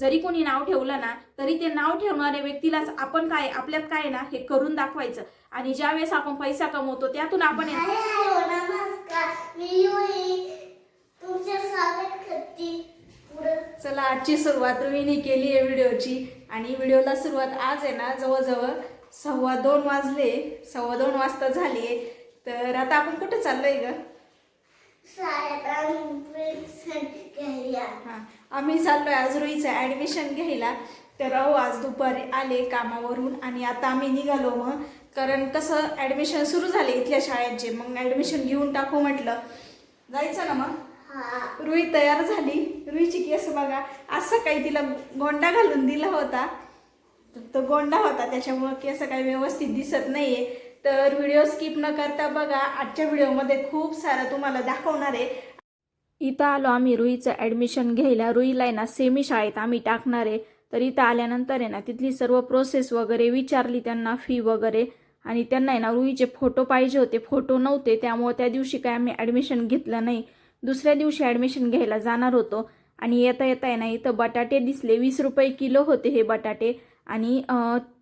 जरी कोणी नाव ठेवलं ना तरी ते नाव ठेवणाऱ्या व्यक्तीलाच आपण काय आपल्यात काय ना हे करून दाखवायचं. आणि ज्यावेळेस आपण पैसा कमवतो त्यातून आपण चला आजची सुरुवात रुईने केली आहे व्हिडिओची. आणि व्हिडिओला सुरुवात आज आहे ना जवळजवळ सव्वा दोन वाजले सव्वा दोन वाजता झाली आहे. तर आता आपण कुठे चाललोय ग शाळेत ॲडमिशन घ्यायला हां आम्ही चाललोय आज रुईचं ॲडमिशन घ्यायला. तर अहो आज दुपारी आले कामावरून आणि आता आम्ही निघालो मग. कारण कसं ॲडमिशन सुरू झाले इथल्या शाळेचे. मग ॲडमिशन घेऊन टाकू म्हटलं. जायचं ना मग? हा. रुई तयार झाली. रुईची केस बघा. आज सकाळी तिला गोंडा घालून दिला होता. तो गोंडा होता त्याच्यामुळं केस काही व्यवस्थित दिसत नाहीये. तर व्हिडिओ स्किप न करता बघा आजच्या व्हिडिओमध्ये खूप सारं तुम्हाला दाखवणार आहे. इथं आलो आम्ही रुईचं ॲडमिशन घ्यायला. रुईला आहे ना सेमी शाळेत आम्ही टाकणार आहे. तर इथं आल्यानंतर आहे ना तिथली सर्व प्रोसेस वगैरे विचारली त्यांना फी वगैरे. आणि त्यांना आहे ना रुईचे फोटो पाहिजे होते. फोटो नव्हते त्यामुळे त्या दिवशी काय आम्ही ॲडमिशन घेतलं नाही. दुसऱ्या दिवशी ॲडमिशन घ्यायला जाणार होतो. आणि येता येता आहे ना इथं बटाटे दिसले. वीस रुपये किलो होते हे बटाटे. आणि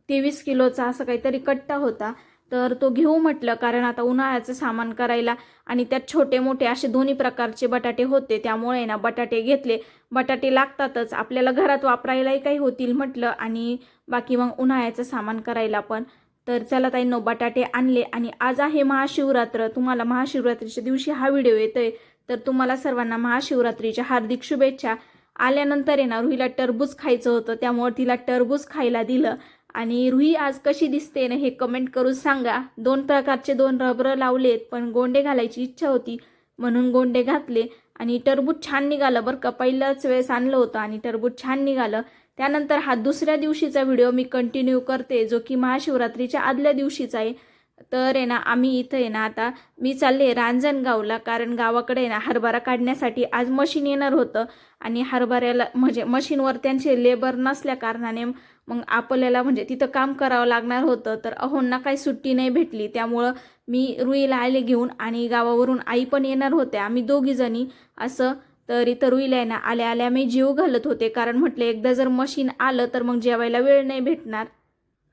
तेवीस किलोचा असं काहीतरी कट्टा होता. तर तो घेऊ म्हटलं कारण आता उन्हाळ्याचं सामान करायला आणि त्यात छोटे मोठे असे दोन्ही प्रकारचे बटाटे होते त्यामुळे ना बटाटे घेतले. बटाटे लागतातच आपल्याला घरात वापरायलाही काही होतील म्हटलं आणि बाकी मग उन्हाळ्याचं सामान करायला पण. तर चला ताईंनो बटाटे आणले आणि आज आहे महाशिवरात्र. तुम्हाला महाशिवरात्रीच्या दिवशी हा व्हिडिओ येतोय. तर तुम्हाला सर्वांना महाशिवरात्रीच्या हार्दिक शुभेच्छा. आल्यानंतर आहे ना रुहीला टरबूज खायचं होतं त्यामुळे तिला टरबूज खायला दिलं. आणि रुही आज कशी दिसते ना हे कमेंट करून सांगा. दोन प्रकारचे दोन रबर लावलेत पण गोंडे घालायची इच्छा होती म्हणून गोंडे घातले. आणि टरबूज छान निघालं बरं का. पहिल्याच वेळेस आणलं होतं आणि टरबूज छान निघालं. त्यानंतर हा दुसऱ्या दिवशीचा व्हिडिओ मी कंटिन्यू करते जो की महाशिवरात्रीच्या आदल्या दिवशीचा आहे. तर आहे ना आम्ही इथं आहे ना आता मी चालले रांजणगावला कारण गावाकडे आहे ना हरभरा काढण्यासाठी आज मशीन येणार होतं. आणि हरभऱ्याला म्हणजे मशीनवर त्यांचे लेबर नसल्या कारणाने मग आपल्याला म्हणजे तिथं काम करावं लागणार होतं तर अहोंना काही सुट्टी नाही भेटली. त्यामुळं मी रुईला आले घेऊन आणि गावावरून आई पण येणार होत्या. आम्ही दोघीजणी असं तर इथं रुईला आहे ना आल्या आल्या मी जीव घालत होते. कारण म्हटलं एकदा जर मशीन आलं तर मग जेवायला वेळ नाही भेटणार.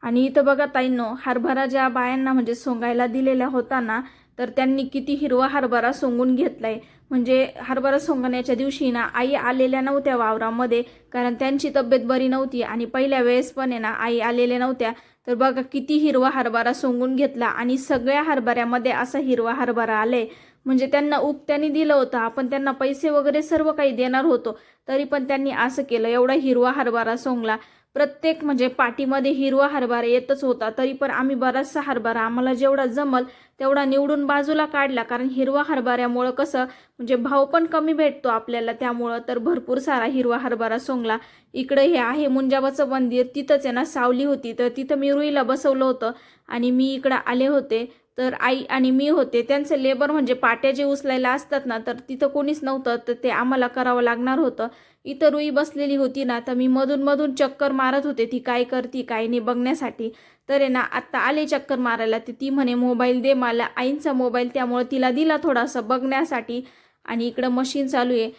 आणि इथं बघा ताईंनो हरभरा ज्या बायांना म्हणजे सोंगायला दिलेला होता ना तर त्यांनी किती हिरवा हरभरा सोंगून घेतलाय. म्हणजे हरभरा सोंगण्याच्या दिवशी ना आई आलेल्या नव्हत्या वावरामध्ये कारण त्यांची तब्येत बरी नव्हती आणि पहिल्या वेळेस पण आहे ना आई आलेल्या नव्हत्या. तर बघा किती हिरवा हरभरा सोंगून घेतला आणि सगळ्या हरभऱ्यामध्ये असा हिरवा हरभरा आलाय. म्हणजे त्यांना उक्त्याने दिलं होतं आपण त्यांना पैसे वगैरे सर्व काही देणार होतो तरी पण त्यांनी असं केलं एवढा हिरवा हरभरा सोंगला. प्रत्येक म्हणजे पाठीमध्ये हिरवा हरभरा येतच होता. तरी पण आम्ही बराचसा हरभरा आम्हाला जेवढा जमल तेवढा निवडून बाजूला काढला. कारण हिरवा हरभऱ्यामुळं कसं म्हणजे भाव पण कमी भेटतो आपल्याला. त्यामुळं तर भरपूर सारा हिरवा हरभरा सोंगला. इकडे हे आहे मुंजाबाचं मंदिर. तिथंच आहे ना सावली होती. तर तिथं मी रुईला बसवलं होतं. आणि मी इकडं आले होते. तर आई आणि मी होते. त्यांचं लेबर म्हणजे पाट्या जे उचलायला असतात ना तर तिथं कोणीच नव्हतं तर ते आम्हाला करावं लागणार होतं. इथं रुई बसलेली होती ना तर मी मधून मधून चक्कर मारत होते ती काय करती काय नाही बघण्यासाठी. तर आहे ना आत्ता आले चक्कर मारायला तर ती म्हणे मोबाईल दे मला. आईंचा मोबाईल त्यामुळे तिला दिला थोडासा बघण्यासाठी. आणि इकडं मशीन चालू आहे.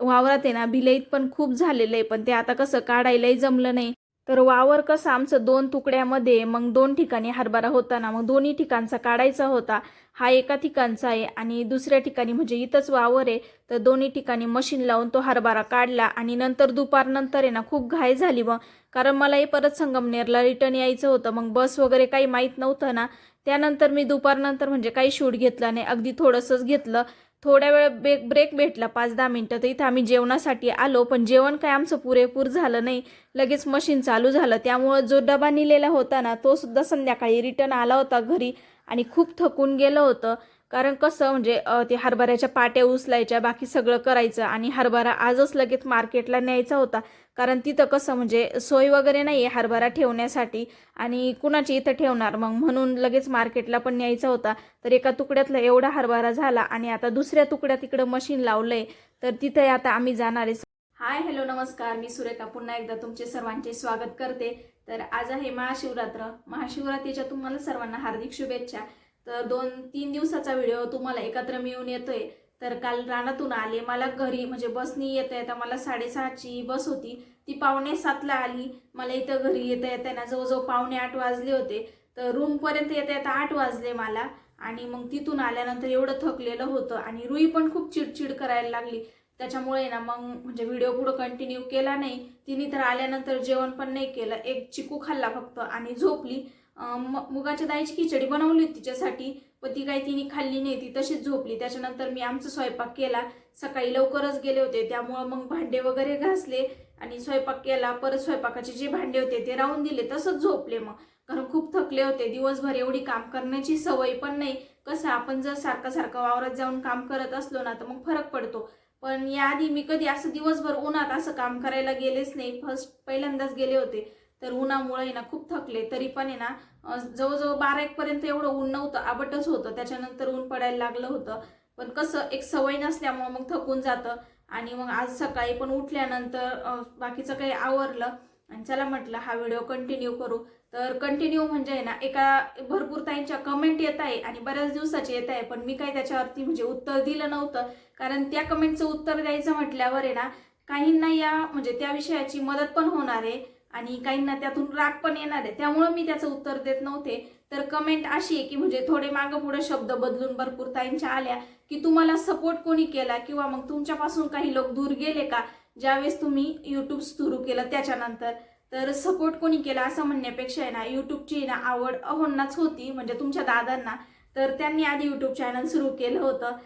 वावरात आहे ना भिलईत पण खूप झालेलं आहे पण ते आता कसं काढायलाही जमलं नाही. तर वावर कसं आमचं दोन तुकड्यामध्ये मग दोन ठिकाणी हरभरा होता ना मग दोन्ही ठिकाणचा काढायचा होता. हा एका ठिकाणचा आहे आणि दुसऱ्या ठिकाणी म्हणजे इथंच वावर आहे. तर दोन्ही ठिकाणी मशीन लावून तो हरभरा काढला आणि नंतर दुपारनंतर आहे ना खूप घाय झाली मग. कारण मलाही परत संगमनेरला रिटर्न यायचं होतं. मग बस वगैरे काही माहीत नव्हतं ना. त्यानंतर मी दुपारनंतर म्हणजे काही शूट घेतला नाही. अगदी थोडंसंच घेतलं. थोड्या वेळ ब्रेक ब्रेक भेटला पाच दहा मिनटं तर इथं आम्ही जेवणासाठी आलो पण जेवण काय आमचं पुरेपूर झालं नाही. लगेच मशीन चालू झालं. त्यामुळं जो डबा नेलेला होता ना तो सुद्धा संध्याकाळी रिटर्न आला होता घरी आणि खूप थकून गेलं होतं. कारण कसं म्हणजे ते हरभऱ्याच्या पाट्या उचलायच्या बाकी सगळं करायचं आणि हरभरा आजच लगेच मार्केटला न्यायचा होता. कारण तिथं कसं म्हणजे सोय वगैरे नाही आहे हरभरा ठेवण्यासाठी आणि कुणाची इथं ठेवणार? मग म्हणून लगेच मार्केटला पण न्यायचा होता. तर एका तुकड्यातला एवढा हरभरा झाला आणि आता दुसऱ्या तुकड्यात इकडं मशीन लावलंय. तर तिथे आता आम्ही जाणार आहे. हाय हॅलो नमस्कार. मी सुरेखा. पुन्हा एकदा तुमचे सर्वांचे स्वागत करते. तर आज आहे महाशिवरात्र. महाशिवरात्रीच्या तुम्हाला सर्वांना हार्दिक शुभेच्छा. तर दोन तीन दिवसाचा व्हिडिओ तुम्हाला एकत्र मिळून येतोय. तर काल रानातून आले मला घरी म्हणजे बसनी येता येता मला साडेसहाची बस होती. ती पावणे सातला आली. मला इथं घरी येता येता ना जवळजवळ पावणे आठ वाजले होते. तर रूमपर्यंत येता येता आठ वाजले मला. आणि मग तिथून आल्यानंतर एवढं थकलेलं होतं आणि रुई पण खूप चिडचिड करायला लागली. त्याच्यामुळे ना मग म्हणजे व्हिडिओ पुढं कंटिन्यू केला नाही. तिने तर आल्यानंतर जेवण पण नाही केलं. एक चिकू खाल्ला फक्त आणि झोपली. मुगाच्या दाळीची खिचडी बनवली होती तिच्यासाठी पण ती काही तिने खाल्ली नाही ती तशीच झोपली. त्याच्यानंतर मी आमचा स्वयंपाक केला. सकाळी लवकरच गेले होते त्यामुळं मग भांडे वगैरे घासले आणि स्वयंपाक केला. परत स्वयंपाकाचे जे भांडे होते ते राहून दिले तसंच झोपले मग. कारण खूप थकले होते. दिवसभर एवढी काम करण्याची सवय पण नाही. कसं आपण जर सारखं सारखं वावरात जाऊन काम करत असलो ना तर मग फरक पडतो. पण याआधी मी कधी असं दिवसभर उन्हात असं काम करायला गेलेच नाही. फर्स्ट पहिल्यांदाच गेले होते. तर उन्हामुळे ना खूप थकले. तरी पण आहे ना जवळजवळ बारा एक पर्यंत एवढं ऊन नव्हतं आबटच होतं. त्याच्यानंतर ऊन पडायला लागलं होतं. पण कसं एक सवय नसल्यामुळं मग थकून जातं. आणि मग आज सकाळी पण उठल्यानंतर बाकीचं काही आवरलं आणि चला म्हटलं हा व्हिडिओ कंटिन्यू करू. तर कंटिन्यू म्हणजे आहे ना एका भरपूर ताईंच्या कमेंट येत आहे आणि बऱ्याच दिवसाचे येत आहे. पण मी काही त्याच्यावरती म्हणजे उत्तर दिलं नव्हतं. कारण त्या कमेंटचं उत्तर द्यायचं म्हटल्यावर आहे ना काहींना या म्हणजे त्या विषयाची मदत पण होणार आहे. आणि काहींना त्यातून राग पण येणार आहे. त्यामुळं मी त्याचं उत्तर देत नव्हते. तर कमेंट अशी आहे की म्हणजे थोडे मागं पुढे शब्द बदलून भरपूर ताईंच्या आल्या की तुम्हाला सपोर्ट कोणी केला किंवा मग तुमच्यापासून काही लोक दूर गेले का? ज्यावेळेस तुम्ही यूट्यूब सुरू केलं त्याच्यानंतर. तर सपोर्ट कोणी केला असं म्हणण्यापेक्षा आहे ना यूट्यूबची ना आवड अहोंनाच होती. म्हणजे तुमच्या दादांना. तर त्यांनी आधी यूट्यूब चॅनल सुरू केलं होतं.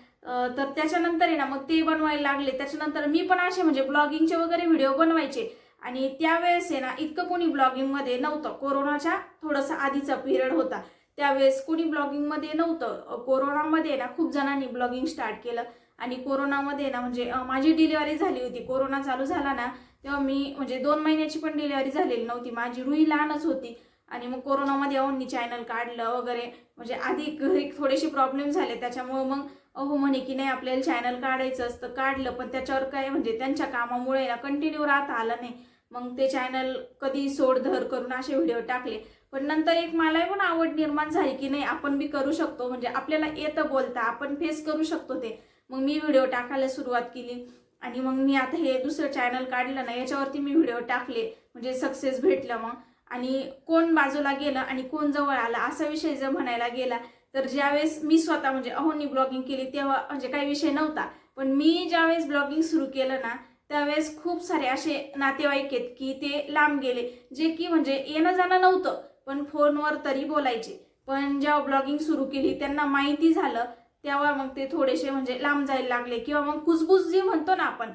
तर त्याच्यानंतर आहे ना मग ते बनवायला लागले. त्याच्यानंतर मी पण असे म्हणजे ब्लॉगिंगचे वगैरे व्हिडिओ बनवायचे. आणि त्यावेळेस आहे ना इतकं कोणी ब्लॉगिंगमध्ये नव्हतं. कोरोनाच्या थोडंसं आधीचा पिरियड होता. त्यावेळेस कोणी ब्लॉगिंगमध्ये नव्हतं. कोरोनामध्ये ना खूप जणांनी ब्लॉगिंग स्टार्ट केलं. आणि कोरोनामध्ये ना म्हणजे माझी डिलिव्हरी झाली होती. कोरोना चालू झाला ना तेव्हा मी म्हणजे दोन महिन्याची पण डिलिव्हरी झालेली नव्हती. माझी रुई लहानच होती. आणि मग कोरोनामध्ये अहोंनी चॅनल काढलं वगैरे. म्हणजे आधी घरी थोडेसे प्रॉब्लेम झाले. त्याच्यामुळं मग अहो म्हणे की नाही आपल्याला चॅनल काढायचं असतं. काढलं पण त्याच्यावर काय म्हणजे त्यांच्या कामामुळे ना कंटिन्यू राहता आलं नाही. मग ते चॅनल कधी सोड धर करून असे व्हिडिओ टाकले. पण नंतर एक मला पण आवड निर्माण झाली की नाही आपण बी करू शकतो. म्हणजे आपल्याला येतं बोलता आपण फेस करू शकतो ते. मग मी व्हिडिओ टाकायला सुरुवात केली. आणि मग मी आता हे दुसरं चॅनल काढलं ना याच्यावरती मी व्हिडिओ टाकले. म्हणजे सक्सेस भेटलं मग. आणि कोण बाजूला गेलं आणि कोण जवळ आलं असा विषय जर म्हणायला गेला तर ज्यावेळेस मी स्वतः म्हणजे अहोनी ब्लॉगिंग केली तेव्हा म्हणजे काही विषय नव्हता. पण मी ज्यावेळेस ब्लॉगिंग सुरू केलं ना त्यावेळेस खूप सारे असे नातेवाईक आहेत की ते लांब गेले जे की म्हणजे येणं जाणं नव्हतं पण फोनवर तरी बोलायचे. पण जेव्हा ब्लॉगिंग सुरू केली त्यांना माहिती झालं तेव्हा मग ते थोडेसे म्हणजे लांब जायला लागले. किंवा मग कुसबुस जी म्हणतो ना आपण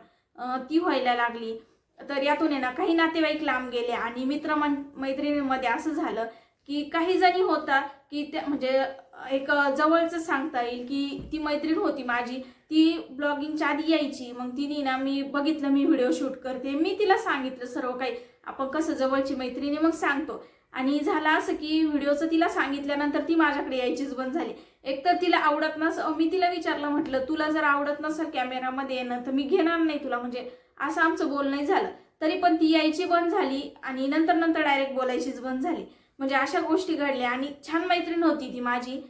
ती व्हायला लागली. तर यातून आहे ना काही नातेवाईक लांब गेले आणि मित्र मैत्रिणींमध्ये असं झालं की काही जणी होता की त्या म्हणजे एक जवळचं सांगता येईल की ती मैत्रीण होती माझी. ती ब्लॉगिंगच्या आधी यायची. मग तिने ना मी बघितलं मी व्हिडिओ शूट करते. मी तिला सांगितलं सर्व काही. आपण कसं जवळची मैत्रिणी मग सांगतो. आणि झालं असं की व्हिडिओचं तिला सांगितल्यानंतर ती माझ्याकडे यायचीच बंद झाली. एक तर तिला आवडत नस मी तिला विचारलं म्हटलं तुला जर आवडत नसेल कॅमेरामध्ये येणं तर मी घेणार नाही तुला. म्हणजे असं आमचं बोलणं झालं. तरी पण ती यायची बंद झाली आणि नंतर नंतर डायरेक्ट बोलायचीच बंद झाली. म्हणजे अशा गोष्टी घडल्या आणि छान मैत्रीण होती ती माझी.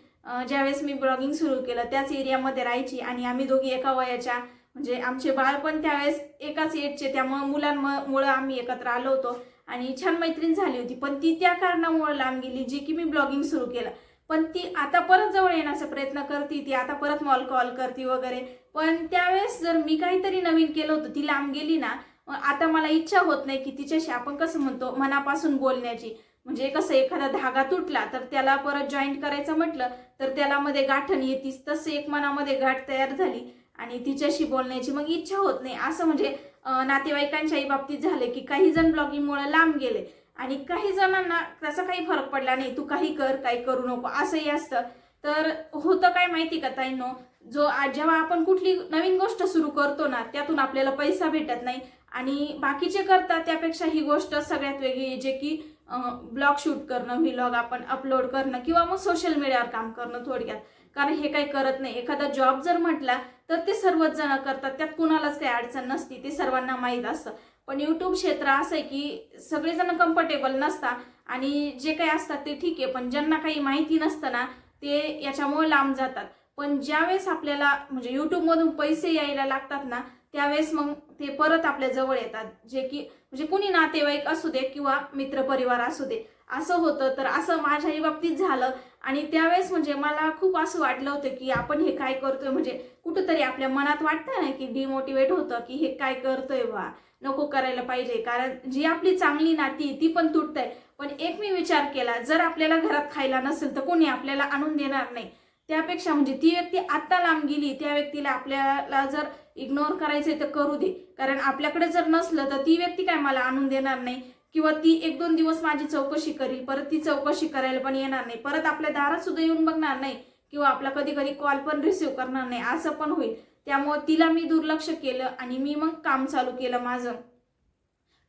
ज्यावेळेस मी ब्लॉगिंग सुरू केलं त्याच एरियामध्ये राहायची आणि आम्ही दोघी एका वयाच्या म्हणजे आमचे बाळ पण त्यावेळेस एकाच एजचे त्यामुळं मुलांमुळं आम्ही एकत्र आलो होतो आणि छान मैत्रीण झाली होती. पण ती त्या कारणामुळे लांब गेली जे की मी ब्लॉगिंग सुरू केलं. पण ती आता परत जवळ येण्याचा प्रयत्न करते ती आता परत मॉल कॉल करते वगैरे. पण त्यावेळेस जर मी काहीतरी नवीन केलं होतं ती लांब गेली ना आता मला इच्छा होत नाही की तिच्याशी आपण कसं म्हणतो मनापासून बोलण्याची. म्हणजे कसं एखादा धागा तुटला तर त्याला परत जॉईंट करायचं म्हटलं तर त्याला मध्ये गाठण येतीच तसं एक मनामध्ये गाठ तयार झाली आणि तिच्याशी बोलण्याची मग इच्छा होत नाही. असं म्हणजे नातेवाईकांच्याही बाबतीत झालं की काही जण ब्लॉगिंगमुळे लांब गेले आणि काही जणांना त्याचा काही फरक पडला नाही. तू काही कर काही करू नको. असंही असतं. तर होतं काय माहिती का ताईंनो? जो जेव्हा आपण कुठली नवीन गोष्ट सुरू करतो ना त्यातून आपल्याला पैसा भेटत नाही आणि बाकीचे करतात त्यापेक्षा ही गोष्ट सगळ्यात वेगळी आहे जे की ब्लॉग शूट करणं व्हिलॉग आपण अपलोड करणं किंवा मग सोशल मीडियावर काम करणं थोडक्यात. कारण हे काही करत नाही. एखादा जॉब जर म्हटला तर ते सर्वच जण करतात. त्यात कुणालाच काही अडचण नसती. ते सर्वांना माहीत असतं. पण यूट्यूब क्षेत्र असं आहे की सगळेजण कम्फर्टेबल नसतात आणि जे काही असतात ते ठीक आहे. पण ज्यांना काही माहिती नसतं ना ते याच्यामुळे लांब जातात. पण ज्यावेळेस आपल्याला म्हणजे यूट्यूबमधून पैसे यायला लागतात ना त्यावेळेस मग ते परत आपल्या जवळ येतात. जे की म्हणजे कुणी नातेवाईक असू दे किंवा मित्रपरिवार असू दे असं होतं. तर असं माझ्याही बाबतीत झालं. आणि त्यावेळेस म्हणजे मला खूप असं वाटलं होतं की आपण हे काय करतोय? म्हणजे कुठंतरी आपल्या मनात वाटतं ना की डिमोटिवेट होतं की हे काय करतोय बा? नको करायला पाहिजे. कारण जी आपली चांगली नाती ती पण तुटत आहे पण एक मी विचार केला जर आपल्याला घरात खायला नसेल तर कोणी आपल्याला आणून देणार नाही. त्यापेक्षा म्हणजे ती व्यक्ती आत्ता लांब गेली त्या व्यक्तीला आपल्याला जर इग्नोर करायचंय तर करू दे. कारण आपल्याकडे जर नसलं तर ती व्यक्ती काय मला आणून देणार नाही? किंवा ती एक दोन दिवस माझी चौकशी करील परत ती चौकशी करायला पण येणार नाही. परत आपल्या दारात सुद्धा येऊन बघणार नाही. किंवा आपला कधी कधी कॉल पण रिसिव्ह करणार नाही. असं पण होईल. त्यामुळे तिला मी दुर्लक्ष केलं आणि मी मग काम चालू केलं माझं.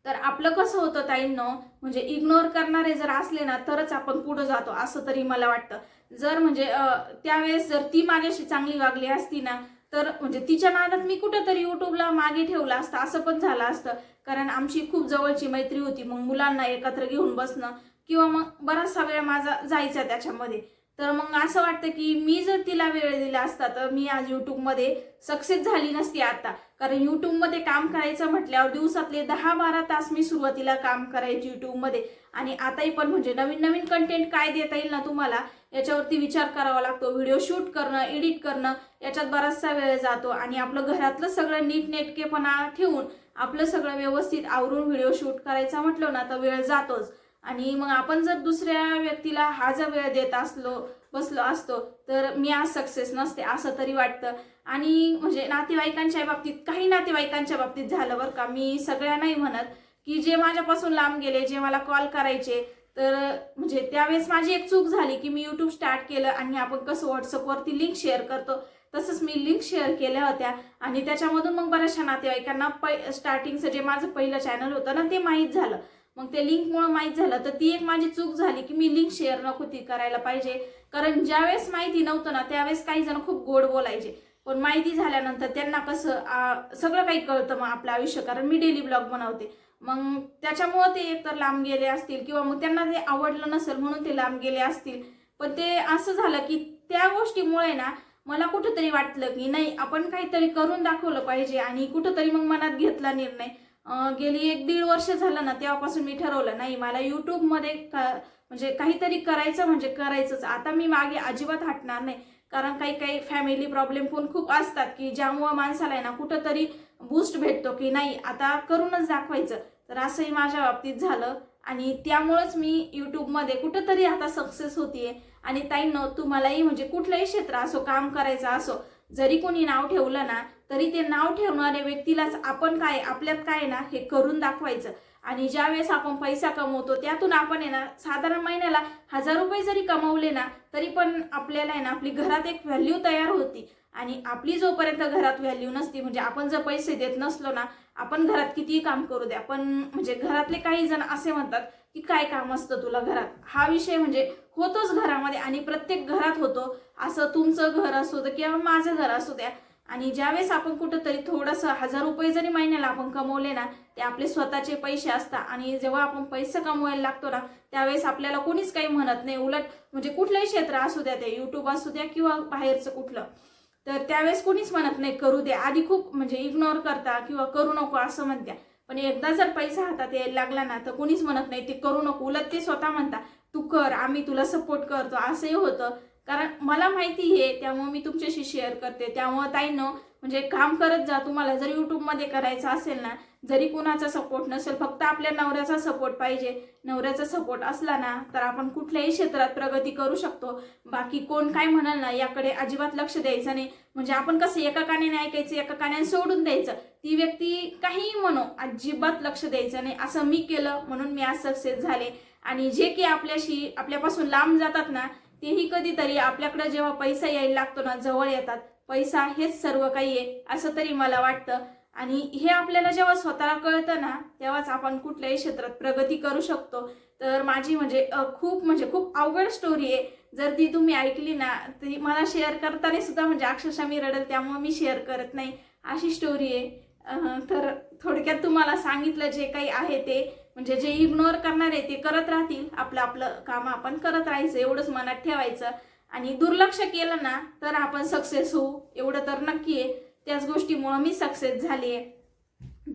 तर आपलं कसं होतं ताईंनो म्हणजे इग्नोर करणारे जर असले ना तरच आपण पुढे जातो असं तरी मला वाटतं. जर म्हणजे त्यावेळेस जर ती माझ्याशी चांगली वागली असती ना तर म्हणजे तिच्या नादात मी कुठंतरी युट्यूबला मागे ठेवलं असतं असं पण झालं असतं. कारण आमची खूप जवळची मैत्री होती मग मुलांना एकत्र घेऊन बसणं किंवा मग बराचसा वेळ माझा जायचा त्याच्यामध्ये. तर मग असं वाटतं की मी जर तिला वेळ दिला असता तर मी आज युट्यूबमध्ये सक्सेस झाली नसती आता. कारण युट्यूबमध्ये काम करायचं म्हटल्यावर दिवसातले दहा बारा तास मी सुरुवातीला काम करायची युट्यूबमध्ये आणि आताही पण म्हणजे नवीन नवीन कंटेंट काय देता येईल ना तुम्हाला याच्यावरती विचार करावा लागतो. व्हिडिओ शूट करणं एडिट करणं याच्यात बराचसा वेळ जातो. आणि आपलं घरातलं सगळं नीटनेटकेपणा ठेवून आपलं सगळं व्यवस्थित आवरून व्हिडिओ शूट करायचा म्हटलं ना तर वेळ जातोच. आणि मग आपण जर दुसऱ्या व्यक्तीला हा जर वेळ देत असलो बसलो असतो तर मी आज सक्सेस नसते असं तरी वाटतं. आणि म्हणजे नातेवाईकांच्या बाबतीत काही नातेवाईकांच्या बाबतीत झालं बरं का मी सगळ्या नाही म्हणत की जे माझ्यापासून लांब गेले जे मला कॉल करायचे तर म्हणजे त्यावेळेस माझी एक चूक झाली की मी यूट्यूब स्टार्ट केलं आणि आपण कसं व्हॉट्सअपवरती लिंक शेअर करतो तसंच मी लिंक शेअर केल्या होत्या. आणि त्याच्यामधून मग बऱ्याचशा नातेवाईकांना पै स्टार्टिंगचं जे माझं पहिलं चॅनल होतं ना ते माहीत झालं. मग ते लिंकमुळे माहीत झालं. तर ती एक माझी चूक झाली की मी लिंक शेअर नको ती करायला पाहिजे. कारण ज्यावेळेस माहिती नव्हतं ना त्यावेळेस काही जण खूप गोड बोलायचे. पण माहिती झाल्यानंतर त्यांना कसं सगळं काही कळतं मग आपलं आयुष्य. कारण मी डेली ब्लॉग बनवते. मग त्याच्यामुळं ते एकतर लांब गेले असतील किंवा मग त्यांना ते आवडलं नसेल म्हणून ते लांब गेले असतील. पण ते असं झालं की त्या गोष्टीमुळे ना मला कुठंतरी वाटलं की नाही आपण काहीतरी करून दाखवलं पाहिजे आणि कुठंतरी मग मनात घेतला निर्णय. गेली एक दीड वर्ष झालं ना तेव्हापासून मी ठरवलं नाही मला यूट्यूबमध्ये का म्हणजे काहीतरी करायचं म्हणजे करायचंच. आता मी मागे अजिबात हटणार नाही. कारण काही काही फॅमिली प्रॉब्लेम पण खूप असतात की ज्यामुळं माणसाला आहे ना कुठंतरी बूस्ट भेटतो की नाही आता करूनच दाखवायचं. तर असंही माझ्या बाबतीत झालं आणि त्यामुळंच मी यूट्यूबमध्ये कुठंतरी आता सक्सेस होतीये. आणि ताईंनो तुम्हालाही म्हणजे कुठलंही क्षेत्र असो काम करायचं असो जरी कोणी नाव ठेवलं ना तरी ते नाव ठेवणाऱ्या व्यक्तीलाच आपण काय आपल्यात काय आहे ना हे करून दाखवायचं. आणि ज्या वेळेस आपण पैसा कमवतो त्यातून आपण आहे ना साधारण महिन्याला हजार रुपये जरी कमवले ना तरी पण आपल्याला आहे ना आपली घरात एक व्हॅल्यू तयार होती. आणि आपली जोपर्यंत घरात व्हॅल्यू नसती म्हणजे आपण जर पैसे देत नसलो ना आपण घरात कितीही काम करू द्या पण म्हणजे घरातले काही जण असे म्हणतात की काय काम असतं तुला घरात? हा विषय म्हणजे होतोच घरामध्ये आणि प्रत्येक घरात होतो. असं तुमचं घर असू दे किंवा माझं घर असू द्या आणि ज्यावेळेस आपण कुठंतरी थोडंसं हजार रुपये जरी महिन्याला आपण कमवले ना ते आपले स्वतःचे पैसे असतात. आणि जेव्हा आपण पैसे कमवायला लागतो ना त्यावेळेस आपल्याला कोणीच काही म्हणत नाही. उलट म्हणजे कुठलंही क्षेत्र असू द्या ते युट्यूब असू द्या किंवा बाहेरचं कुठलं तर त्यावेळेस कोणीच म्हणत नाही करू द्या आधी खूप म्हणजे इग्नोर करता किंवा करू नको असं म्हणत्या. पण एकदा जर पैसा हातात यायला लागला ना तर कोणीच म्हणत नाही ते करू नको. उलट ते स्वतः म्हणता तू कर आम्ही तुला सपोर्ट करतो. असंही होतं. कारण मला माहिती आहे त्यामुळे मी तुमच्याशी शेअर करते. त्यामुळे ताईनं म्हणजे काम करत जा. तुम्हाला जर युट्यूबमध्ये करायचं असेल ना जरी कोणाचा सपोर्ट नसेल फक्त आपल्या नवऱ्याचा सपोर्ट पाहिजे. नवऱ्याचा सपोर्ट असला ना तर आपण कुठल्याही क्षेत्रात प्रगती करू शकतो. बाकी कोण काय म्हणाल ना याकडे अजिबात लक्ष द्यायचं नाही. म्हणजे आपण कसं एका काण्याने ऐकायचं एका काण्याने सोडून द्यायचं. ती व्यक्ती काहीही म्हणो अजिबात लक्ष द्यायचं नाही. असं मी केलं म्हणून मी आज सक्सेस झाले. आणि जे की आपल्याशी आपल्यापासून लांब जातात ना तेही कधीतरी आपल्याकडे जेव्हा पैसा यायला लागतो ना जवळ येतात. पैसा हेच सर्व काही आहे असं तरी मला वाटतं. आणि हे आपल्याला जेव्हा स्वतःला कळतं ना तेव्हाच आपण कुठल्याही क्षेत्रात प्रगती करू शकतो. तर माझी म्हणजे खूप म्हणजे खूप अवघड स्टोरी आहे. जर ती तुम्ही ऐकली ना ती मला शेअर करताना सुद्धा म्हणजे अक्षरशः मी रडेल त्यामुळे मी शेअर करत नाही. अशी स्टोरी आहे. तर थोडक्यात तुम्हाला सांगितलं जे काही आहे ते. म्हणजे जे इग्नोर करणार आहे ते करत राहतील. आपलं आपलं काम आपण करत राहायचं एवढंच मनात ठेवायचं. आणि दुर्लक्ष केलं ना तर आपण सक्सेस होऊ. एवढं तर नक्की आहे. त्याच गोष्टीमुळं मी सक्सेस झाली आहे.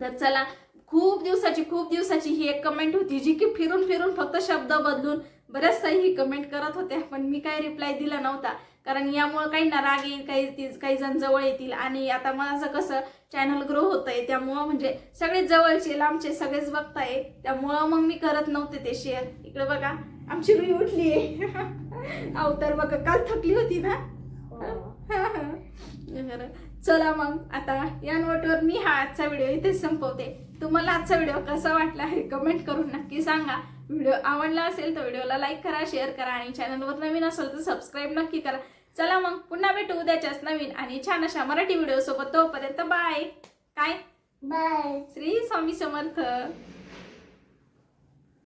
तर चला खूप दिवसाची खूप दिवसाची ही एक कमेंट होती जी की फिरून फिरून फक्त शब्द बदलून बऱ्याचसाही ही कमेंट करत होत्या. पण मी काही रिप्लाय दिला नव्हता. कारण यामुळं काही ना राग येईल काही ती- काही जण जवळ येतील. आणि आता माझं कसं चॅनल ग्रो होत आहे त्यामुळं म्हणजे सगळेच जवळचे लांबचे सगळेच बघताय. त्यामुळं मग मी करत नव्हते ते शेअर इकडे बघा आमची रुई उठली. आहे अवतार बघा काल थकली होती ना? बरं. चला मग आता या नोटवर मी हा आजचा व्हिडिओ इथे संपवते. तुम्हाला आजचा व्हिडिओ कसा वाटला हे कमेंट करून नक्की सांगा. व्हिडिओ आवडला असेल तर व्हिडिओला लाईक करा शेअर करा आणि चॅनलवर नवीन असेल तर सबस्क्राईब नक्की करा. चला मग पुन्हा भेटू उद्याच्याच नवीन आणि छान अशा मराठी व्हिडिओ सोबत तोपर्यंत बाय. काय? बाय. श्री स्वामी समर्थ.